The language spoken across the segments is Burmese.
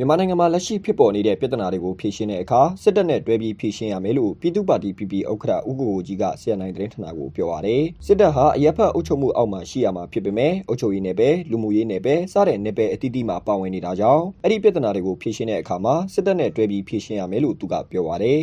မြန်မာနိုင်ငံမှာလက်ရှိဖြစ်ပေါ်နေတဲ့ပြဿနာတွေကိုဖြေရှင်းတဲ့အခါစစ်တပ်နဲ့တွဲပြီးဖြေရှင်းရမယ်လို့ပြည်သူ့ပါတီ PP ဥက္ကဋ္ဌဦးကိုကိုကြီးကဆီယနိုင်သတင်းဌာနကိုပြောပါတယ်စစ်တပ်ဟာအရက်ဖက်အုပ်ချုပ်မှုအောက်မှာရှိရမှာဖြစ်ပေမဲ့အုပ်ချုပ်ရေးနယ်ပယ်လူမှုရေးနယ်ပယ်စတဲ့နယ်ပယ်အသီးသီးမှာပါဝင်နေတာကြောင့်အဲ့ဒီပြဿနာတွေကိုဖြေရှင်းတဲ့အခါမှာစစ်တပ်နဲ့တွဲပြီးဖြေရှင်းရမယ်လို့သူကပြောပါတယ်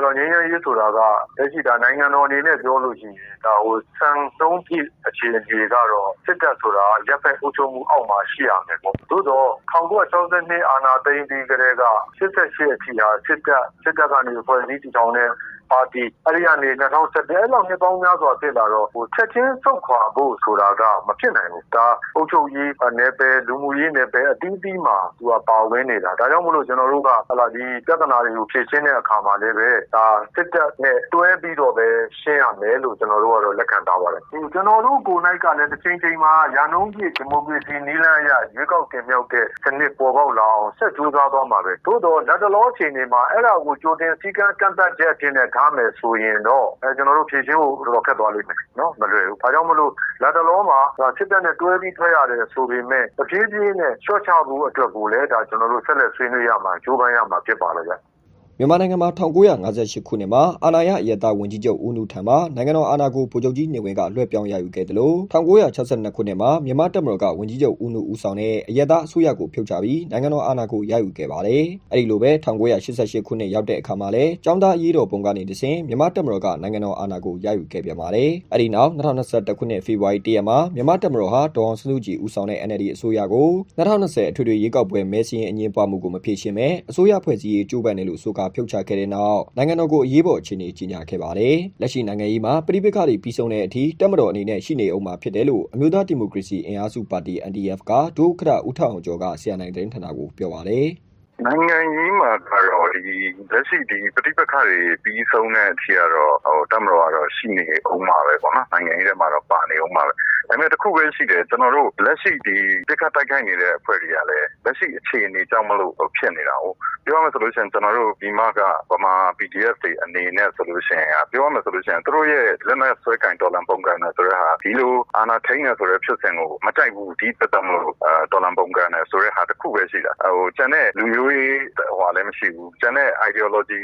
အဲ့တော့ငင်းရရေးဆိုတာကလက်ရှိဒါနိုင်ငံတော်အနေနဲ့ပြောလို့ရှိရင်ဒါဟိုစံသုံးပြည့်အခြေအနေကတော့စစ်တပ်ဆိုတာရပ်ဖက်အုပ်ချုပ်မှုအောက်မှာရှိရမယ်ပေါ့သို့တော့1962အာဏာသိမ်းပြီးကတည်းက88အထိဟာစစ်တပ်စစ်တပ်ကနေဖွဲ့စည်းတည်ထောင်တဲ့ ပါတီအဲ့ဒီကနေ2007အဲ့လောက်နှစ်ပေါင်းများစွာဖြစ်လာတော့ဟိုချက်ချင်းစုတ်ခွာဖို့ဆိုတာကမဖြစ်နိုင်ဘူးဒါအုပ်ချုပ်ရေးနယ်ပယ်လူမှုရေးနယ်ပယ်အသီးသီးမှာသူကပါဝင်နေတာဒါကြောင့်မလို့ကျွန်တော်တို့ကဟလာဒီပြဿနာတွေကိုဖြေရှင်းတဲ့အခါမှာလည်းပဲဒါစစ်တပ်နဲ့တွဲပြီးတော့ပဲရှင်းရမယ်လို့ကျွန်တော်တို့ကတော့လက်ခံထားပါတယ်ဒီကျွန်တော်တို့ကိုယ်၌ကလည်းတစ်ချိန်ချိန်မှာရာနှုန်းပြည့်ဒီမိုကရေစီနည်းလမ်းအရရွေးကောက်တင်မြှောက်တဲ့စနစ်ပေါ်ပေါက်လာအောင်ဆက်ကြိုးစားသွားမှာပဲသို့တော့လက်တလောအချိန်တွေမှာအဲ့ဒါကိုကြိုတင်စည်းကမ်းကန့်သတ်ချက်အဖြစ်နဲ့ထားမယ်ဆိုရင်တော့အဲကျွန်တော်တို့ဖြေရှင်းဖို့တော်တော်ခက်သွားလိမ့်မယ်နော်မလွယ်ဘူး။ဒါကြောင့်မလို့လက်တလောမှာစစ်တပ်နဲ့တွဲပြီးထွက်ရတယ်ဆိုပေမဲ့အပြေးပြေးနဲ့ရှော့ချဖို့အတွက်ကိုလည်းဒါကျွန်တော်တို့ဆက်လက်ဆွေးနွေးရမှာကြိုးပမ်းရမှာဖြစ်ပါလေဗျ။ မြန်မာနိုင်ငံမှာ1958ခုနှစ်မှာအာဏာရအယက်သားဝန်ကြီးချုပ်ဦးနုထံမှနိုင်ငံတော်အာဏာကိုဗိုလ်ချုပ်ကြီးနေဝင်းကလွှဲပြောင်းရယူခဲ့တယ်လို့1962ခုနှစ်မှာမြန်မာတပ်မတော်ကဝန်ကြီးချုပ်ဦးနုဦးဆောင်တဲ့အယက်သားအစိုးရကိုဖြုတ်ချပြီးနိုင်ငံတော်အာဏာကိုရယူခဲ့ပါတယ်။အဲဒီလိုပဲ1988ခုနှစ်ရောက်တဲ့အခါမှာလည်းចောင်းသားအရေးတော်ပုံကနေတစဉ်မြန်မာတပ်မတော်ကနိုင်ငံတော်အာဏာကိုရယူခဲ့ပြန်ပါတယ်။အဲဒီနောက်2021ခုနှစ်ဖေဖော်ဝါရီလရက်မှာမြန်မာတပ်မတော်ဟာဒေါအောင်ဆန်းစုကြည်ဦးဆောင်တဲ့ NLD အစိုးရကို2020အထွေထွေရွေးကောက်ပွဲမဲစင်းအငင်းပွားမှုကိုမဖြေရှင်းမဲအစိုးရဖွဲ့စည်းရေးကြိုးပမ်းတယ်လို့ဆိုကာဖြုတ်ချခဲ့တဲ့နောက်နိုင်ငံတော်ကိုအရေးပေါ်အခြေအနေကြီးညာခဲ့ပါတယ်။လက်ရှိနိုင်ငံရေးမှာပြည်ပခါတွေပြီးဆုံးတဲ့အထိတက်မတော်အနေနဲ့ရှိနေအောင်မှာဖြစ်တယ်လို့အမျိုးသားဒီမိုကရေစီအင်အားစုပါတီ NDF ကဒုဥက္ကဋ္ဌဦးထောင်ကျော်ကဆီယနိုင်သတင်းဌာနကိုပြောပါတယ်။နိုင်ငံရေးမှာကတော့ဒီလက်ရှိဒီပဋိပက္ခတွေပြီးဆုံးတဲ့အထိကတော့ဟိုတမတော်ကတော့ရှိနေအောင်ပါပဲပေါ့နော်နိုင်ငံရေးထဲမှာတော့ပါနေအောင်ပါပဲ ဒါပေမဲ့တစ်ခုပဲရှိတယ်ကျွန်တော်တို့လက်ရှိဒီပြစ်ခတ်တိုက်ခိုက်နေတဲ့အဖွဲ့တွေကလည်းလက်ရှိအခြေအနေကြောင့်မလို့ဖြစ်နေတာဟုတ်ပြောရမယ်ဆိုလို့ရှိရင်ကျွန်တော်တို့ဒီမှာကဗမာ PDF တွေအနေနဲ့ဆိုလို့ရှိရင်ပြောရမယ်ဆိုလို့ရှိရင်သူတို့ရဲ့လက်နက်ဆွဲကင်ဒေါ်လာပုံကန်နဲ့ဆိုတဲ့ဟာဒီလိုအာဏာထိန်းနေဆိုတဲ့ဖြစ်စဉ်ကိုမကြိုက်ဘူးဒီပတ်သက်မလို့ဒေါ်လာပုံကန်နဲ့ဆိုတဲ့ဟာတစ်ခုပဲရှိတာဟိုကျန်တဲ့လူမျိုးရေးဟိုလည်းမရှိဘူးကျန်တဲ့ ideology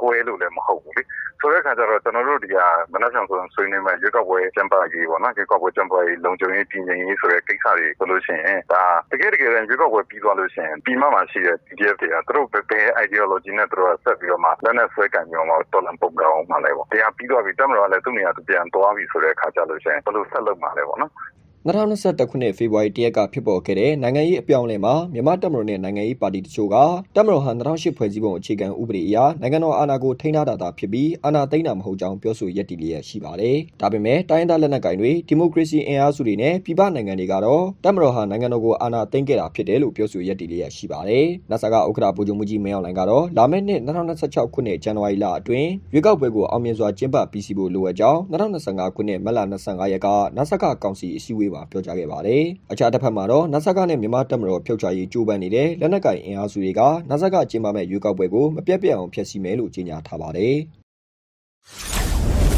ကိုယ်လို့လည်းမဟုတ်ဘူးလေဆိုတဲ့အခါကျတော့ကျွန်တော်တို့ဒီဟာမနက်ဖြန်ဆိုရင်ဆွေးနွေးမယ်ရွေးကောက်ပွဲကျင်းပရေးပေါ့နော်ရွေးကောက်ပွဲကျင်းပရေးလုံခြုံရေးတည်ငြိမ်ရေးဆိုတဲ့ကိစ္စတွေဆိုလို့ရှိရင်ဒါတကယ်တကယ်ရွေးကောက်ပွဲပြီးသွားလို့ရှိရင်ပြီးမှမှရှိတဲ့ PDF တွေကသူတို့ဘယ် ideology နဲ့သူတို့ဆက်ပြီးတော့မှလက်နဲ့ဆွဲကင်မျိုးမှာတော်လန်ပုံကောင်မှလည်းပေါ့တရားပြီးသွားပြီတမတော်ကလည်းသူ့နေရာသူပြန်သွားပြီဆိုတဲ့အခါကျလို့ရှိရင်ဘယ်လိုဆက်လုပ်မှလဲပေါ့နော် 2021ခုနှစ်ဖေဖော်ဝါရီတရက်ကဖြစ်ပေါ်ခဲ့တဲ့နိုင်ငံရေးအပြောင်းအလဲမှာမြန်မာတပ်မတော်နဲ့နိုင်ငံရေးပါတီတချို့ကတပ်မတော်ဟာ2008ဖွဲ့စည်းပုံအခြေခံဥပဒေအရနိုင်ငံတော်အာဏာကိုထိန်းထားတာသာဖြစ်ပြီးအာဏာသိမ်းတာမဟုတ်ကြောင်းပြောဆိုရည်တည်လျက်ရှိပါတယ်။ဒါပေမဲ့တိုင်းဒေသလက်နက်ကိုင်တွေဒီမိုကရေစီအင်အားစုတွေနဲ့ပြည်ပနိုင်ငံတွေကတော့တပ်မတော်ဟာနိုင်ငံတော်ကိုအာဏာသိမ်းခဲ့တာဖြစ်တယ်လို့ပြောဆိုရည်တည်လျက်ရှိပါတယ်။ NASA ကဥက္ကဋ္ဌဗိုလ်ချုပ်မှုကြီးမင်းအောင်လှိုင်ကတော့လာမယ့်နှစ်2026ခုနှစ်ဇန်နဝါရီလအတွင်းရွေးကောက်ပွဲကိုအောင်မြင်စွာကျင်းပပြီးစီးဖို့လိုအပ်ကြောင်း2025ခုနှစ်မတ်လ25ရက်က NASA ကကောင်စီအစည်းအဝေးမှာပြောကြားခဲ့ပါတယ်ပါတယ်။အခြားတစ်ဖက်မှာတော့နဆကနဲ့မြန်မာတပ်မတော်ဖြုတ်ချရေးကြိုးပမ်းနေတဲ့လက်နက်ကင်အင်အားစုတွေကနဆကကျင်းပမဲ့ရွေးကောက်ပွဲကိုမပြတ်ပြတ်အောင်ဖျက်ဆီးမယ်လို့ကြေညာထားပါတယ်။